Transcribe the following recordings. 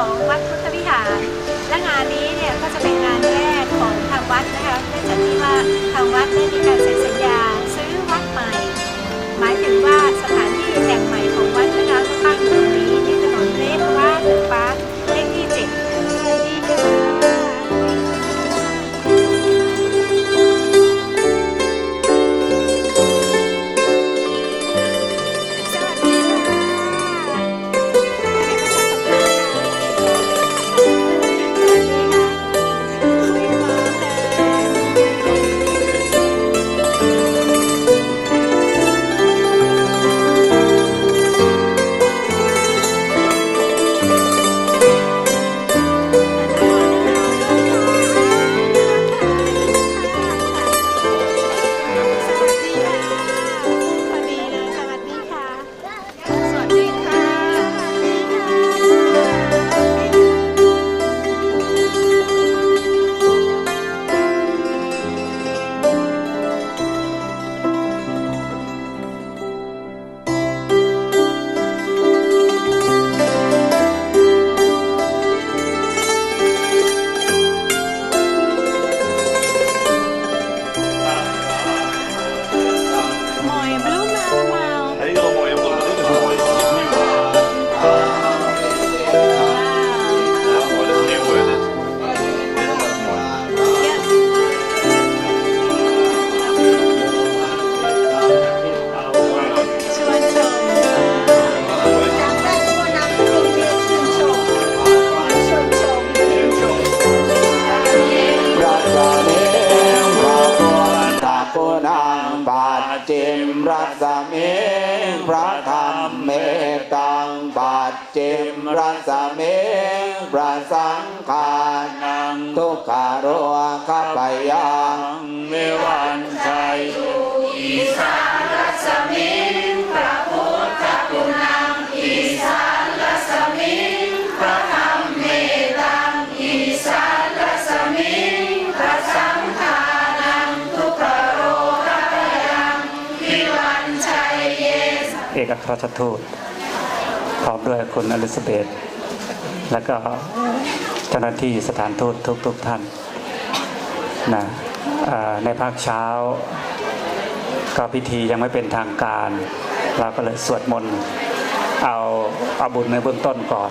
ของวัดพุทธวิหาร และงานนี้เนี่ยก็จะเป็นงานแรกของทางวัดนะคะเนื่องจากที่ว่าทางวัดได้มีการเสร็จ ปัจิจมรัสเมปราสังขานังทุกขาโรคาปยังเมวันชัยอิสารัสมิพระพุทธกุณังอิสารัสมิพระธรรมเมตังอิสารัสมิงพระสังฆานังทุกขารัคาปยังวิวันชัเยสเอกอัครัาชทูต พร้อมด้วยคุณอลิซาเบธแล้วก็เจ้าหน้าที่สถานทูตทุกๆทท่านนะในภาคเช้า ก็พิธียังไม่เป็นทางการ เราก็เลยสวดมนต์เอาเอาบุญในเบื้องต้นก่อน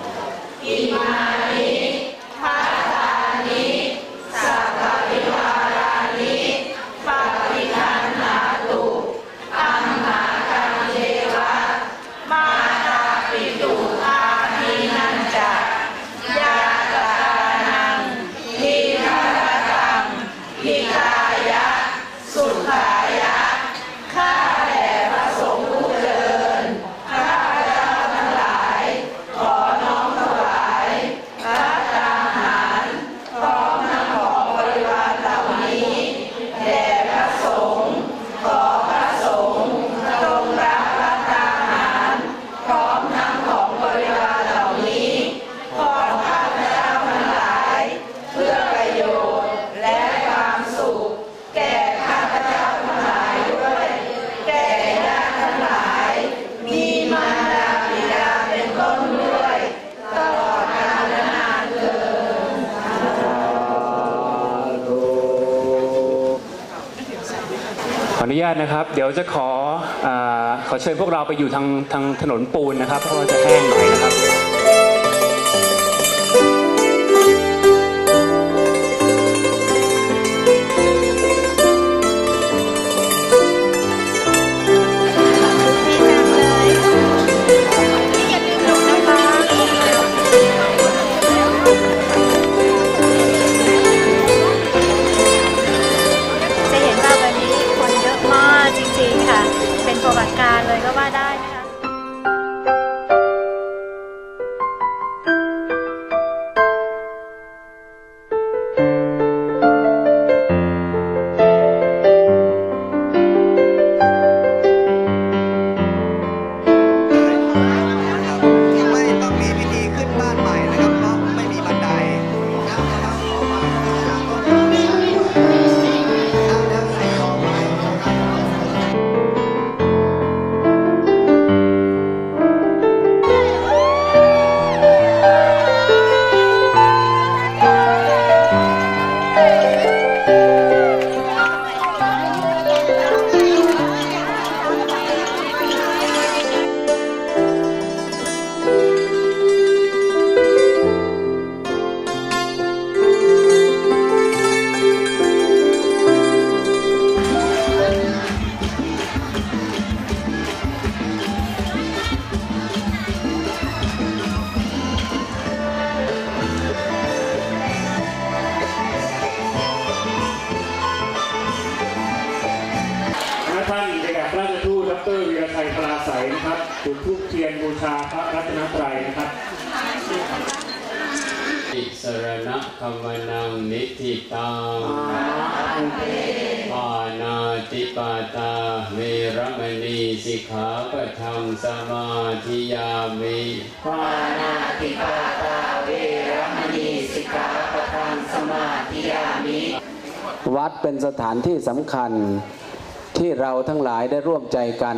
นะครับ เดี๋ยวจะขออขอเชิญพวกเราไปอยู่ทางทางถนนปูนนะครับ เพราะว่าจะแห้งหน่อยนะครับะทังสมาธิยามิวัดเป็นสถานที่สำคัญที่เราทั้งหลายได้ร่วมใจกัน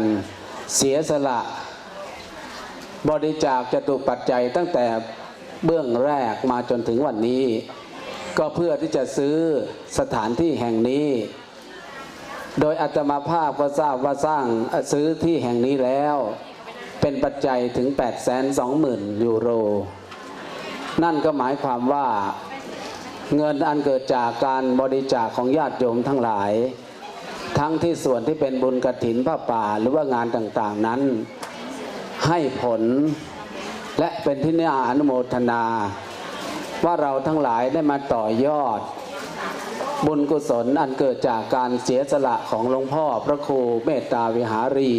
เสียสละ บริจาคจตุปัจจัยตั้งแต่เบื้องแรกมาจนถึงวันนี้ ก็เพื่อที่จะซื้อสถานที่แห่งนี้ โดยอัตมาภาพก็ทราบว่าสร้างเอ่อซื้อที่แห่งนี้แล้ว เป็นปัจจัยถึง 8 2 0 0 0 0 ยูโร นั่นก็หมายความว่าเงินอันเกิดจากการบริจาคของญาติโยมทั้งหลาย ทั้งที่ส่วนที่เป็นบุญกระถินผ้าป่าหรือว่างานต่างๆนั้น ให้ผลและเป็นที่น่าอนุโมทนา ว่าเราทั้งหลายได้มาต่อยอด บุญกุศลอันเกิดจากการเสียสละของหลวงพ่อพระครูเมตตาวิหารี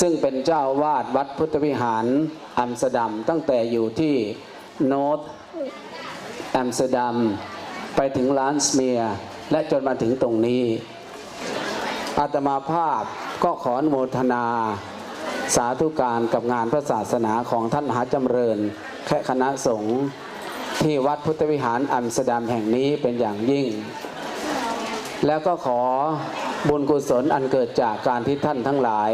ซึ่งเป็นเจ้าวาดวัดพุทธวิหารอัมสเตอร์ดัมตั้งแต่อยู่ที่โนร์ทอัมสเตอร์ดัมไปถึงร้านสเมียร์และจนมาถึงตรงนี้ อาตมาภาพก็ขออนุโมทนาสาธุการกับงานพระศาสนาของท่านมหาจำเริญแค่คณะสงฆ์ที่วัดพุทธวิหารอัมสเตอร์ดัมแห่งนี้เป็นอย่างยิ่ง แล้วก็ขอบุญกุศลอันเกิดจากการที่ท่านทั้งหลาย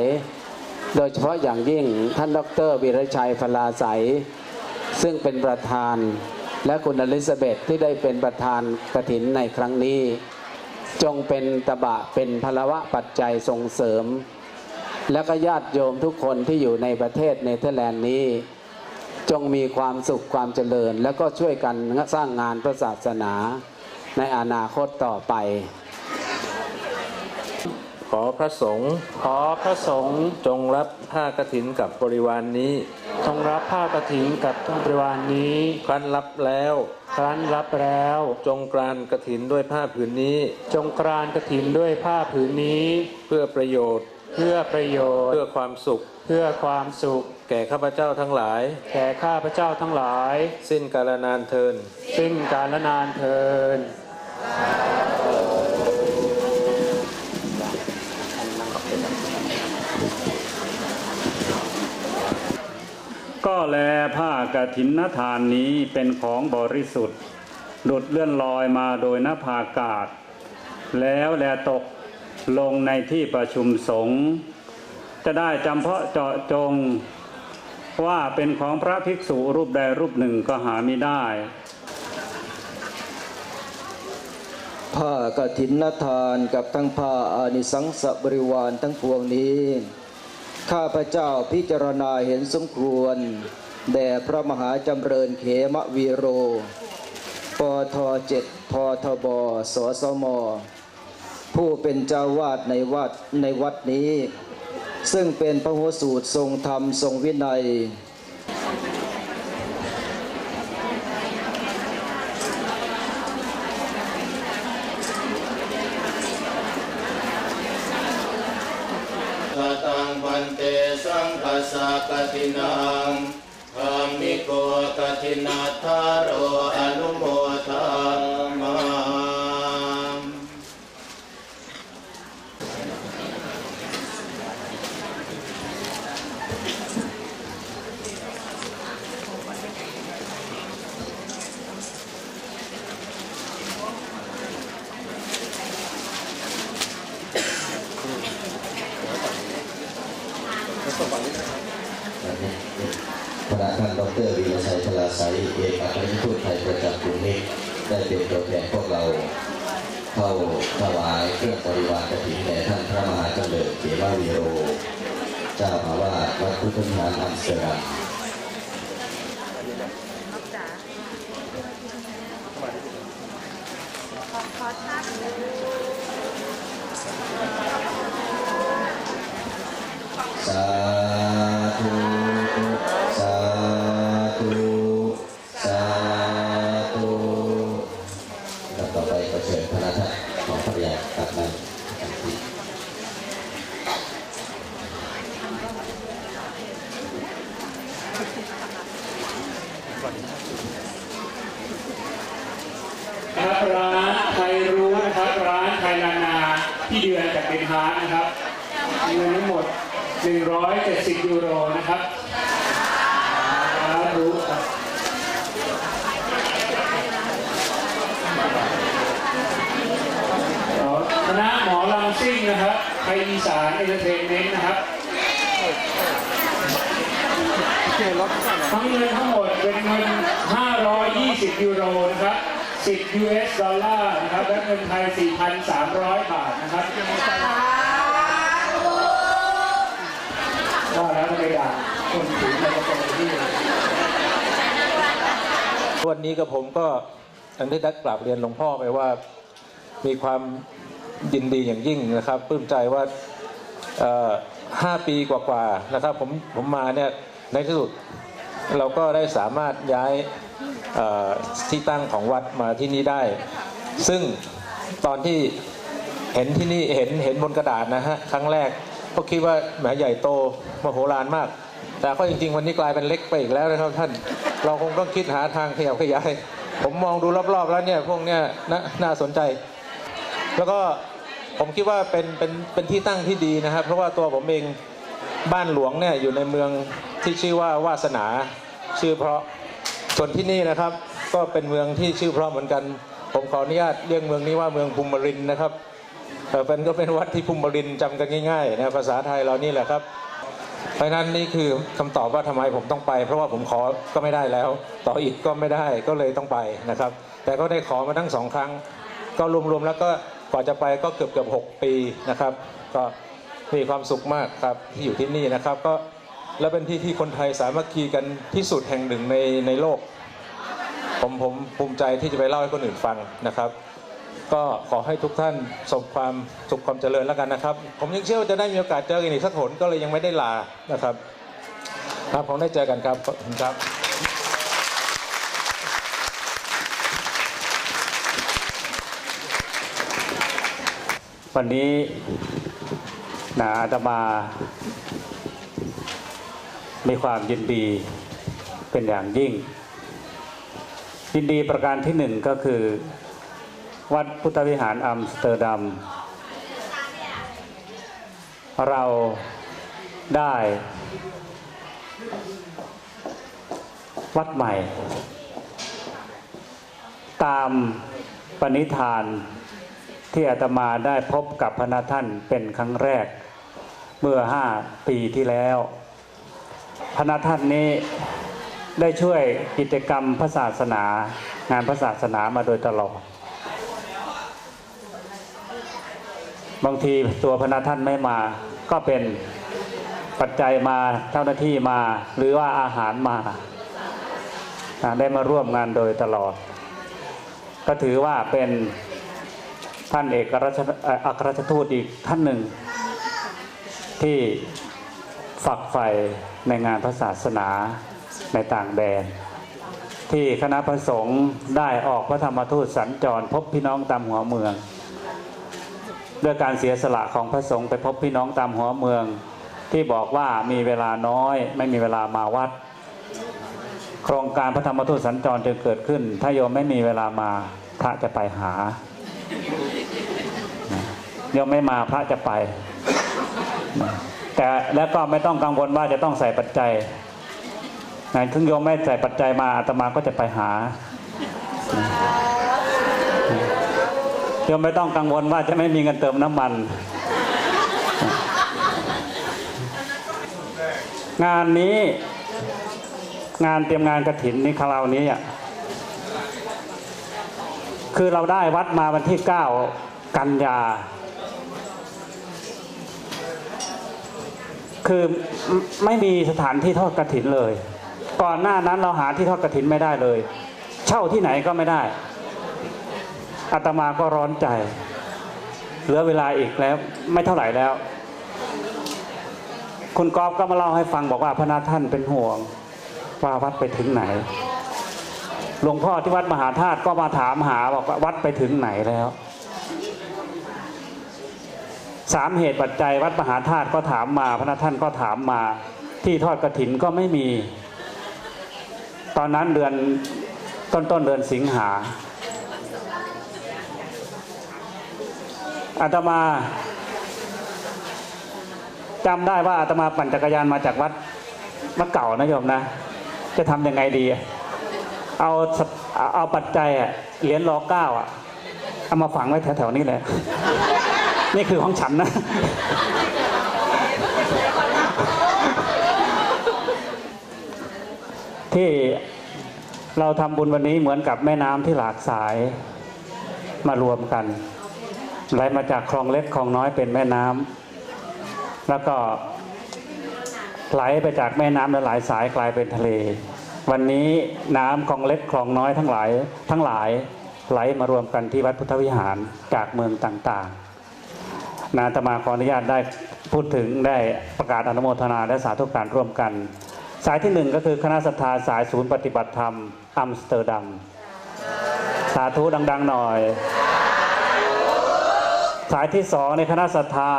โดยเฉพาะอย่างยิ่งท่านดรวีรชัยพลาใสยซึ่งเป็นประธานและคุณอลิซาเบธที่ได้เป็นประธานกฐินในครั้งนี้ จงเป็นตบะเป็นพลวะปัจจัยส่งเสริม และก็ญาติโยมทุกคนที่อยู่ในประเทศเนเธอร์แลนด์นี้ จงมีความสุขความเจริญ แล้วก็ช่วยกันสร้างงานพระศาสนาในอนาคตต่อไป อพระสงฆ์ขอพระสงฆ์จงรับผ้ากฐินกับบริวารนนี้ จงรับผ้ากฐินกับทั้งบริวารนนี้ ครั้นรับแล้ว ครั้นรับแล้ว จงกรานกฐินด้วยผ้าผืนนี้ จงกรานกฐินด้วยผ้าผืนนี้ เพื่อประโยชน์ เพื่อประโยชน์ เพื่อความสุข เพื่อความสุข แก่ข้าพเจ้าทั้งหลาย แก่ข้าพเจ้าทั้งหลาย สิ้นกาลนานเทิน สิ้นกาลนานเทิน ก็แลผ้ากฐินนทานนี้เป็นของบริสุทธิ์ดุดเลื่อนลอยมาโดยนภาอากาศ แล้วแลตกลงในที่ประชุมสงฆ์จะได้จำเพาะเจาะจงว่าเป็นของพระภิกษุรูปใดรูปหนึ่งก็หาไม่ได้ ผ้ากฐินนทานกับทั้งผ้าอานิสังสบริวารทั้งปวงนี้ ข้าพเจ้าพิจารณาเห็นสมควร แด่พระมหาจำเริญเขมวีโร ปทเจ็ดพทบสสม ผู้เป็นเจ้าวาดในวัดในวัดนี้ ซึ่งเป็นพระโหสูตรทรงธรรมทรงวินัย กตังพันเตสังค สกตินังธรรมิโกกตินาทารโออนุโมทามา คณะท่านดรวีรชัยพลาไสยเอกอัครราชทูตไทยประจำกรุงเทพได้เป็นตัวแทนพวกเราเข้าถวายเครื่องบริวารกฐินแด่ท่านพระมหาเจริญเกวาวิโร เจ้าอาวาสวัดพุทธวิหารอัมสเตอร์ดัม ยูโรนะครับรู้ครับคณะหมอลำซิ่งนะครับไทยอีสานเอเตอร์เทนเมนต์นะครับทั้งเงินทั้งหมดเป็นเงิน 520 ยูโรนะครับ10 US ดอลลาร์นะครับ และเงินไทย 4,300 บาทนะครับ ว่าแล้วก็ไม่ด่าคนถือไมโครโฟนที่วันนี้กับผมก็อย่างที่ได้กราบเรียนหลวงพ่อไปว่ามีความยินดีอย่างยิ่งนะครับปลื้มใจว่าห้าปีกว่าๆนะครับผมผมมาเนี่ยในที่สุดเราก็ได้สามารถย้ายที่ตั้งของวัดมาที่นี่ได้ ซึ่งตอนที่เห็นที่นี่เห็นเห็นบนกระดาษนะฮะครั้งแรก ก็คิดว่าแหมใหญ่โตมโหฬารมาก แต่ก็จริง ๆ วันนี้กลายเป็นเล็กไปอีกแล้วนะครับท่านเราคงต้องคิดหาทางขยับขยาย ผมมองดูรอบๆ แล้วเนี่ยพวกเนี้ยนน่าสนใจ แล้วก็ผมคิดว่าเป็นเป็นเป็นที่ตั้งที่ดีนะครับ เพราะว่าตัวผมเองบ้านหลวงเนี่ยอยู่ในเมืองที่ชื่อว่าวาสนาชื่อเพราะส่วนที่นี่นะครับ ก็เป็นเมืองที่ชื่อเพราะเหมือนกัน ผมขออนุญาตเรียกเมืองนี้ว่าเมืองภูมิรินนะครับ เป็นก็เป็นวัดที่ภูมิรินทร์จำกันง่ายๆนะภาษาไทยเรานี่แหละครับ เพราะนั้นนี่คือคำตอบว่าทำไมผมต้องไป เพราะว่าผมขอก็ไม่ได้แล้ว ต่ออีกก็ไม่ได้ก็เลยต้องไปนะครับ แต่ก็ได้ขอมาทั้งสองครั้ง ก็รวมๆแล้วก็กว่าจะไปก็เกือบเกือบหกปีนะครับ ก็มีความสุขมากครับที่อยู่ที่นี่นะครับก็และเป็นที่ที่คนไทยสามัคคีกันที่สุดแห่งหนึ่งในในโลก ผมผมภูมิใจที่จะไปเล่าให้คนอื่นฟังนะครับ ก็ขอให้ทุกท่านสมความสุขความเจริญแล้วกันนะครับ ผมยังเชื่อว่าจะได้มีโอกาสเจอกันอีกสักหนก็เลยยังไม่ได้ลานะครับครับผมได้เจอกันครับขอบคุณครับวันนี้นะอาตมา มีความยินดีเป็นอย่างยิ่ง ยินดีประการที่หนึ่งก็คือ วัดพุทธวิหารอัมสเตอร์ดัม เราได้วัดใหม่ ตามปณิธานที่อาตมาได้พบกับพระนาท่านเป็นครั้งแรกเมื่อห้าปีที่แล้วพระนาท่านนี้ได้ช่วยกิจกรรมพระศาสนางานพระศาสนามาโดยตลอด บางทีตัวพระนาท่านไม่มา ก็เป็นปัจจัยมาเจ้าหน้าที่มา หรือว่าอาหารมา ได้มาร่วมงานโดยตลอด ก็ถือว่าเป็นท่านเอกราชอัครราชทูตอีกท่านหนึ่ง ที่ฝักใฝ่ในงานพระศาสนาในต่างแดน ที่คณะพระสงฆ์ได้ออกพระธรรมทูตสัญจรพบพี่น้องตามหัวเมือง ด้วยการเสียสละของพระสงฆ์ไปพบพี่น้องตามหัวเมือง ที่บอกว่ามีเวลาน้อย ไม่มีเวลามาวัด โครงการพระธรรมทูตสัญจรจึงเกิดขึ้น ถ้าโยมไม่มีเวลามาพระจะไปหาโยมไม่มาพระจะไป แต่แล้วก็ไม่ต้องกังวลว่าจะต้องใส่ปัจจัยงานถึงโยมไม่ใส่ปัจจัยมาอาตมาก็จะไปหา โยมไม่ต้องกังวลว่าจะไม่มีเงินเติมน้ำมัน งานนี้ งานเตรียมงานกระถินนี้คราวนี้อะคือเราได้วัดมาวันที่9กันยา คือไม่ไม่มีสถานที่ทอดกระถินเลย ก่อนหน้านั้นเราหาที่ทอดกระถินไม่ได้เลย เช่าที่ไหนก็ไม่ได้ อาตมาก็ร้อนใจ เหลือเวลาอีกแล้ว ไม่เท่าไหร่แล้ว คุณกอบก็มาเล่าให้ฟังบอกว่าพระนาท่านเป็นห่วงว่าวัดไปถึงไหน หลวงพ่อที่วัดมหาธาตุก็มาถามหาบอกว่าวัดไปถึงไหนแล้วสามเหตุปัจจัยวัดมหาธาตุก็ถามมาพระนาท่านก็ถามมา ที่ทอดกระถินก็ไม่มี ตอนนั้นเดือนต้นต้นเดือนสิงหา อาตมาจำได้ว่าอาตมาปั่นจักรยานมาจากวัดวัดเก่านะโยมนะ จะทำยังไงดี เอาเอาปัจจัยอะเหรียญรอเก้าอะเอามาฝังไว้แถวๆนี้เลยนี่คือของฉันนะ ที่เราทำบุญวันนี้เหมือนกับแม่น้ำที่หลากสายมารวมกัน ไหลมาจากคลองเล็กคลองน้อยเป็นแม่น้ำแล้วก็ไหลไปจากแม่น้ำและหลายสายกลายเป็นทะเล วันนี้น้ำคลองเล็กคลองน้อยทั้งหลายทั้งหลายไหลมารวมกันที่วัดพุทธวิหารจากเมืองต่างๆ นาตมาขออนุญาตได้พูดถึงได้ประกาศอนุโมทนาและสาธุการร่วมกัน สายที่หนึ่งก็คือคณะศรัทธาสายศูนย์ปฏิบัติธรรมอัมสเตอร์ดัมสาธุดัง ๆ หน่อย สายที่สองในคณะศรัทธา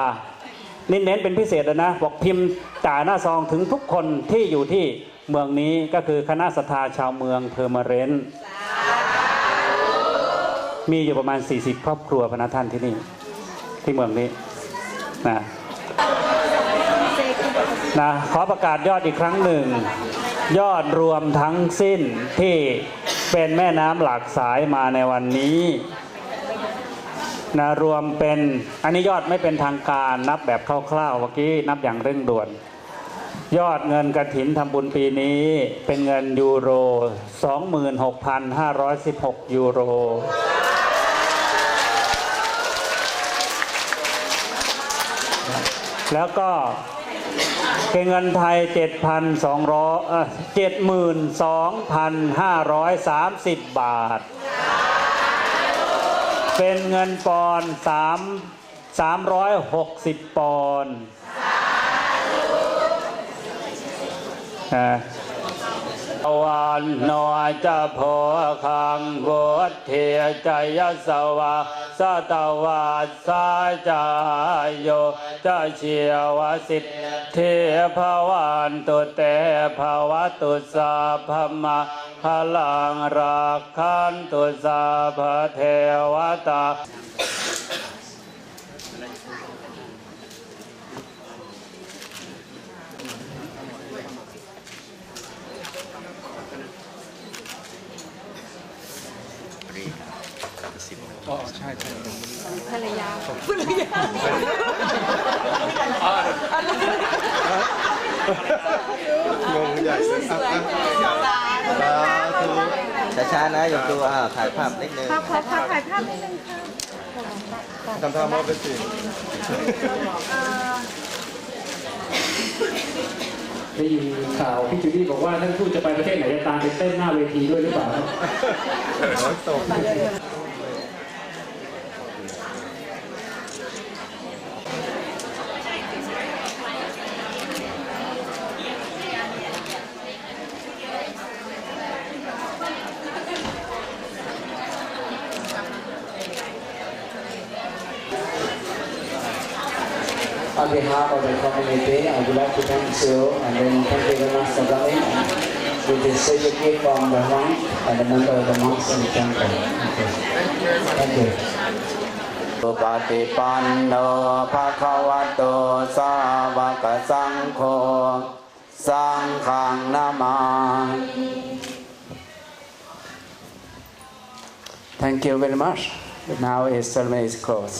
นี่เน้นเป็นพิเศษเลยนะ บอกพิมพ์จ่ายหน้าซองถึงทุกคนที่อยู่ที่เมืองนี้ก็คือคณะศรัทธาชาวเมืองเพอร์มาเรนต์มีอยู่ประมาณ 40 ครอบครัวพนักท่านที่นี่ ที่เมืองนี้นะนะขอประกาศยอดอีกครั้งหนึ่ง ยอดรวมทั้งสิ้นที่เป็นแม่น้ำหลากสายมาในวันนี้ นะรวมเป็นอันนี้ยอดไม่เป็นทางการนับแบบคร่าวๆเมื่อกี้นับอย่างเร่งด่วน ยอดเงินกระถินทำบุญปีนี้เป็นเงินยูโร 26,516 ยูโรแล้วก็เป็นเงินไทย 7,200เอ่อ72,530 บาท เป็นเงินปอนด์3 360ปอนด์อ่าวันโนจะโพคังบุตเทจยสวะสตวาสาจายโยจะเชียวสิทเทภวันตุเตภวตุสาพมะ พลังรักขันตุสาพเทวตา ช้าๆนะยกดูอ่าถ่ายภาพนิดนึงขอขอขอถ่ายภาพนิดนึงค่ะทำท่ามอบเป็นสิได้ยินข่าวพี่จูดี้บอกว่าท่านทูตจะไปประเทศไหนจะตามไปเต้นหน้าเวทีด้วยหรือเปล่า behalf of the community, I would like to thank you and then thank you very much for coming. With this special gift from the monk and the member of the monks in the temple. Thank you. ปฏิปันโนภะคะวะโตสาวกสังโฆสังฆังนามา Thank you very much. Now is ceremony is closed.